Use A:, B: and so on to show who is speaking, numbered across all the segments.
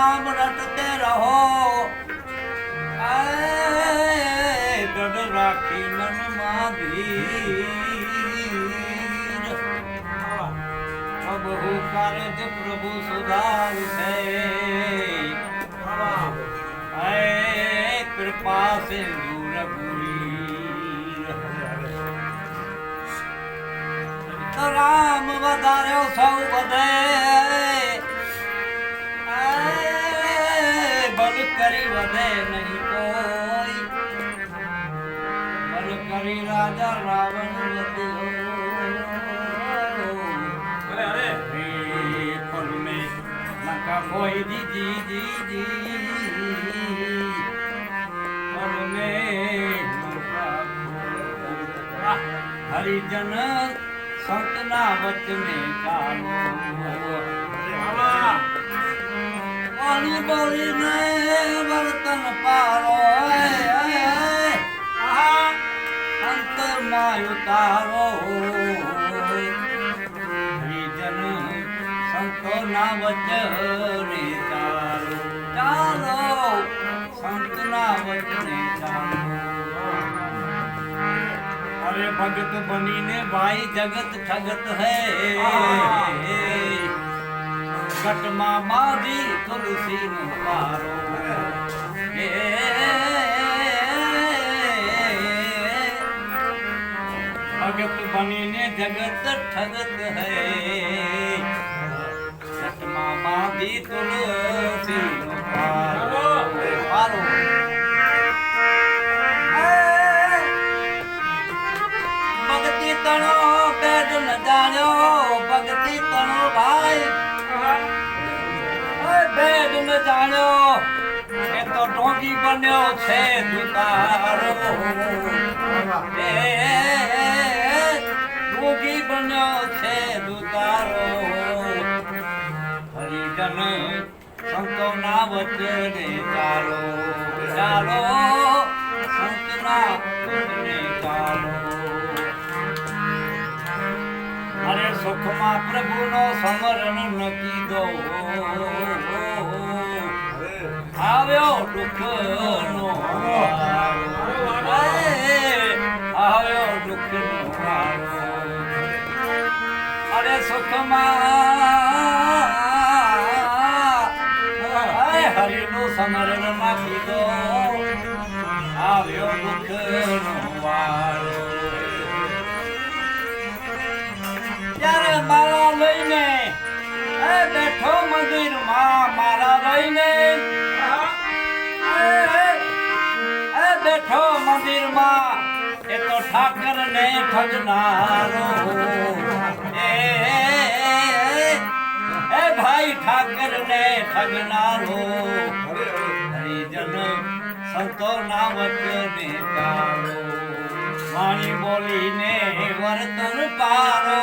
A: નામ રટતે રહો. ગઢ રાખી મનમાં ભીર બહુ કારજ પ્રભુ સુધારશે કૃપા સિંધુ રઘુવીર રામ વધાર્યો સૌ બધે. કરી વધે નહીં કોઈ. પર કરી રાજા રાવણ કોઈ દીદી દીદી. હરિજન સંતના વચને
B: આવા
A: બોલી બોલીને વર્તન પારો. અંતરમાં ઉતારો. હરિજન સંતોના વચને ચાલો. ચાલો સંતના વચને ચાલો. અરે ભગત બનીને ભાઈ જગત ઠગત હે. ઘટમાં માધી તુલસી નો પારો ભગત બનીને જગત ઠગત હૈ. ઘટમાં માધી તુલસી નો પારો પારો ભક્તિ તણો પેડ ન જાણ્યો ભક્તિ તણો ભાઈ. ભેદ ન જાણ્યો એ તો ઢોંગી બન્યો છે દુતારો ઢોંગી બન્યો છે દુતારો હરિજન, સંતોના વચને ચાલો ચાલો, સંતના ચાલો. સુખમાં પ્રભુનો સમરણ ન કીધો આવ્યો દુઃખનો આવ્યો દુઃખનો. અરે સુખમાં. હરિનું સમરણમાં કીધો આવ્યો દુઃખનો વારો લઈને એ બેઠો મંદિરમાં મારા રહીને. એ, બેઠો મંદિરમાં એ તો ઠાકર ને ઠગનારો એ ભાઈ ઠાકર ને ઠગનારો હરિજન સંતોના વચને ચાલો વાણી બોલીને વર્તન પારો.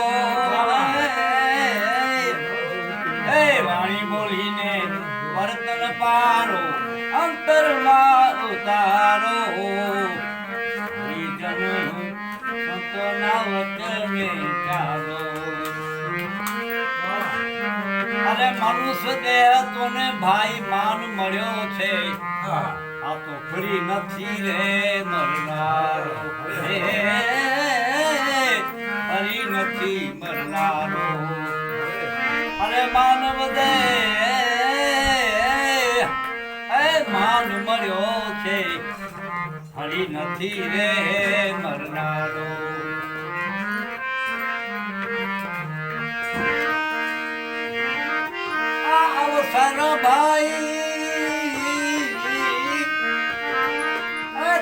A: બોલીને વર્તન પારો અંતરમાં ઉતારો અરે મનુષ્ય ભાઈ માન મળ્યો છે. આ તો નથી રે મરનારો. નથી રે મરનારો. અવસર ભાઈ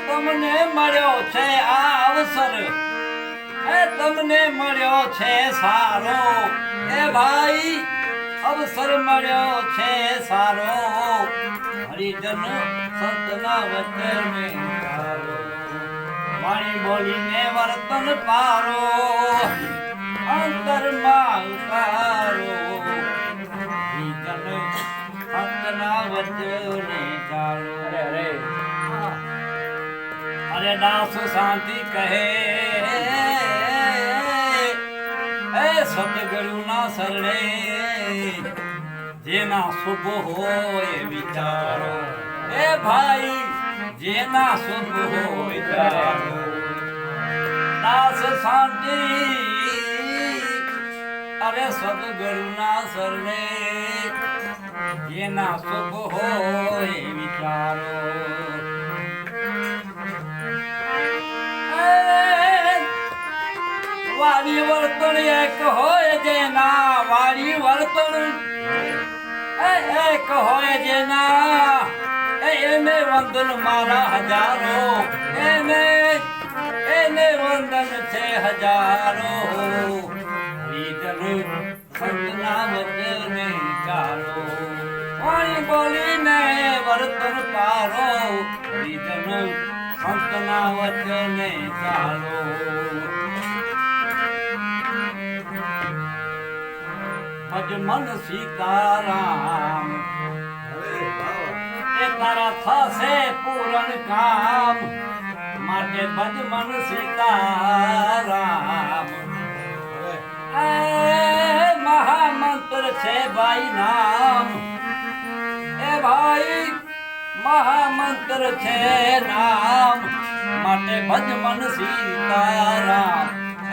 A: તમને મળ્યો છે આ અવસર. એ તમને મળ્યો છે સારો. એ ભાઈ અવસર મળ્યો છે સારો. હરિજન સંતના વચને ચાલો. વાણી બોલીને વર્તન પારો. અંતરમાં ઉતારો હરિજન સંતના વચને ચાલો. અરે અરે. દાસ શાંતિ કહે. સતગુરુ ના શરણે. જેના શુભ હોય વિચારો. એ ભાઈ, જેના શુભ હોય વિચારો. દાસ શાંતિ. અરે સદગુરુના સરને જેના શુભ હોય વિચારો. વાલી વર્તણ એક હોય જેના વાડી વર્તણું એ એ હોય જેના. એ એને વંદન મારા હજારો. એને એને વંદન છે હજારો. રીતનું સંતના વચને ચાલો વાણી બોલીને વર્તન પારો. રીતનું સંતના વચને ચાલો. ભજ મન સીતારામ। એ તારા થશે પૂરણ કામ, માટે ભજ મન સીતારામ। એ મહામંત્ર છે ભાઈ નામ। એ ભાઈ મહામંત્ર છે નામ માટે ભજમન સીતારામ।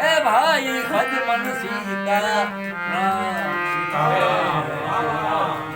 A: એ ભાઈ ભજ મન
B: 아멘.